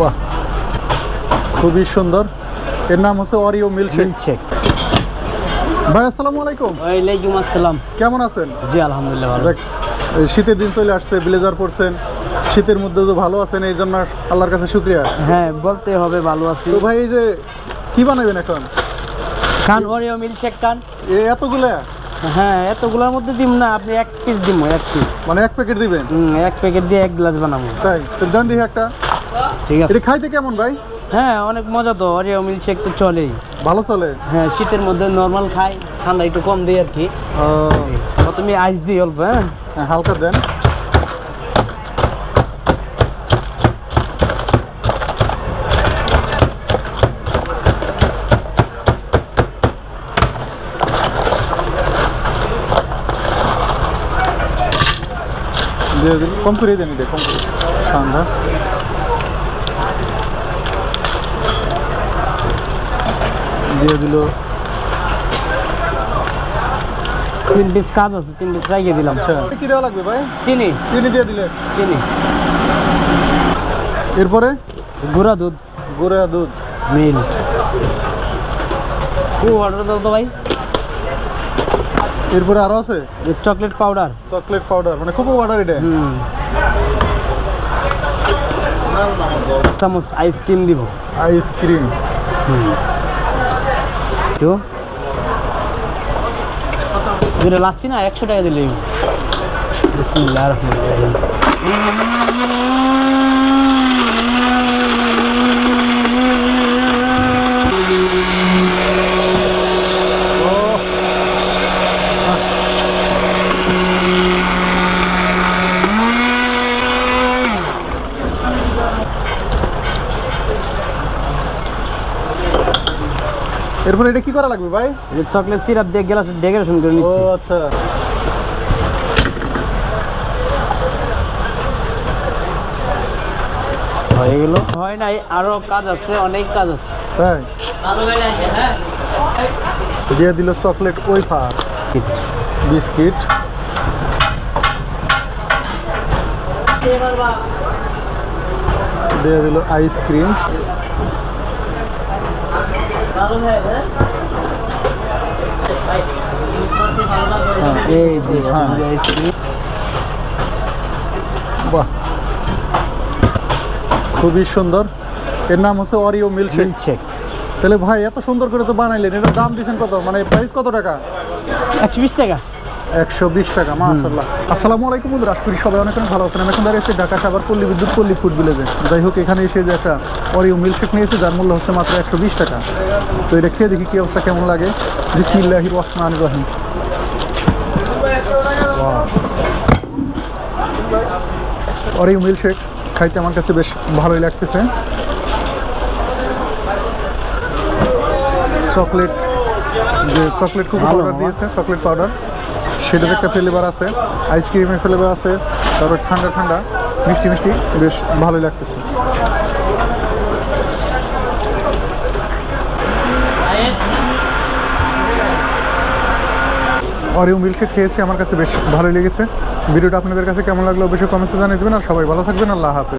বাহ। খুবই সুন্দর। এর নাম হচ্ছে অরিও মিল্কশেক মিল্কশেক ভাই আসসালামু আলাইকুম। ওয়ালাইকুম আসসালাম। কেমন আছেন? জি আলহামদুলিল্লাহ ভালো। শীতের দিন চলে আসছে ব্লেজার পরছেন শীতের মধ্যে তো ভালো আছেন এই জন্য আল্লাহর কাছে শুক্রিয়া। হ্যাঁ বলতে হবে ভালো আছি। তো ভাই এই যে কি বানাবেন এখন? খান ওরিও মিল্কশেক খান। এতগুলা? হ্যাঁ এতগুলোর মধ্যে দিম না আপনি এক পিস দিম এক পিস মানে এক প্যাকেট দিবেন? হুম এক প্যাকেট দিয়ে এক গ্লাস বানাবো তাই তো দেন দেখি একটা। ঠিক আছে। এটা খাইতে কেমন ভাই? হ্যাঁ অনেক মজা তো ওরিও মিল্কশেক তো চলেই। ভালো চলে? হ্যাঁ শীতের মধ্যে নর্মাল খাই ঠান্ডা একটু কম দিই আর কি ও, তুমি আইস দিই অল্প হ্যাঁ। হ্যাঁ, হালকা দেন। কম করে দেন এটা কম করে। ঠান্ডা দিয়ে দিল। তিন পিস কাজ আছে তিন পিস রাখিয়ে দিলাম আচ্ছা। কি দেওয়া লাগবে ভাই? চিনি। চিনি দিয়ে দিলে। চিনি। এরপরে? গুঁড়া দুধ। গুঁড়া দুধ। মিল্ক ও অর্ডার দাও তো ভাই। এরপরে আরও আছে? Chocolate powder. চকলেট পাউডার মানে খুব অর্ডার এটা। হুম। চামচ আইসক্রিম দিব। আইসক্রিম তো যেটা লাগছে না একশো টাকা দিলে বিসমিল্লাহির রহমানির এরপরে এটা কি করা লাগবে ভাই? চকলেট সিরাপ দিয়ে গ্লাস ডেকোরেশন করে নিচ্ছি। ও আচ্ছা। হয়ে গেল হয় নাই আরও কাজ আছে অনেক কাজ আছে। হ্যাঁ। দিয়ে দিল চকলেট ওয়েফার বিস্কিট দিয়ে দিল আইসক্রিম এই যে। বাহ। খুবই সুন্দর। এর নাম হচ্ছে অরিও মিল্কশেক মিল্কশেক তাহলে ভাই এত সুন্দর করে তো বানাইলেন এটার দাম দিয়েছেন কত? মানে প্রাইস কত টাকা? একশো বিশ টাকা। একশো বিশ টাকা মাশাল্লাহ আসসালামু আলাইকুম বন্ধুরা সবাই অনেক অনেক ভালো আছেন। আমি এখন দাঁড়িয়ে আছি ঢাকা সাবার পল্লী বিদ্যুৎ পল্লী ফুড ভিলেজে। যাই হোক এখানে এসে যে একটা অরিও মিল্কশেক নিয়েছি যার মূল্য হচ্ছে মাত্র একশো বিশ টাকা। তো এটা খেয়ে দেখি কি অবস্থা কেমন লাগে? বিসমিল্লাহ রহমান রহিম। অরিও মিল্কশেক খাইতে আমার কাছে বেশ ভালোই লাগতেছে। চকলেট যে চকলেট খুব ভালো, দিয়েছে চকলেট পাউডার। সেটার একটা ফ্লেভার আছে আইসক্রিমের ফ্লেভার আছে, তারপর ঠান্ডা ঠান্ডা, মিষ্টি মিষ্টি, বেশ ভালোই লাগতেছে। অরিও মিল্কশেক খেয়েছি, আমার কাছে বেশ ভালোই লেগেছে। ভিডিওটা আপনাদের কাছে কেমন লাগল অবশ্যই কমেন্টে জানিয়ে দেবেন, আর সবাই ভালো থাকবেন, আল্লাহ হাফেজ।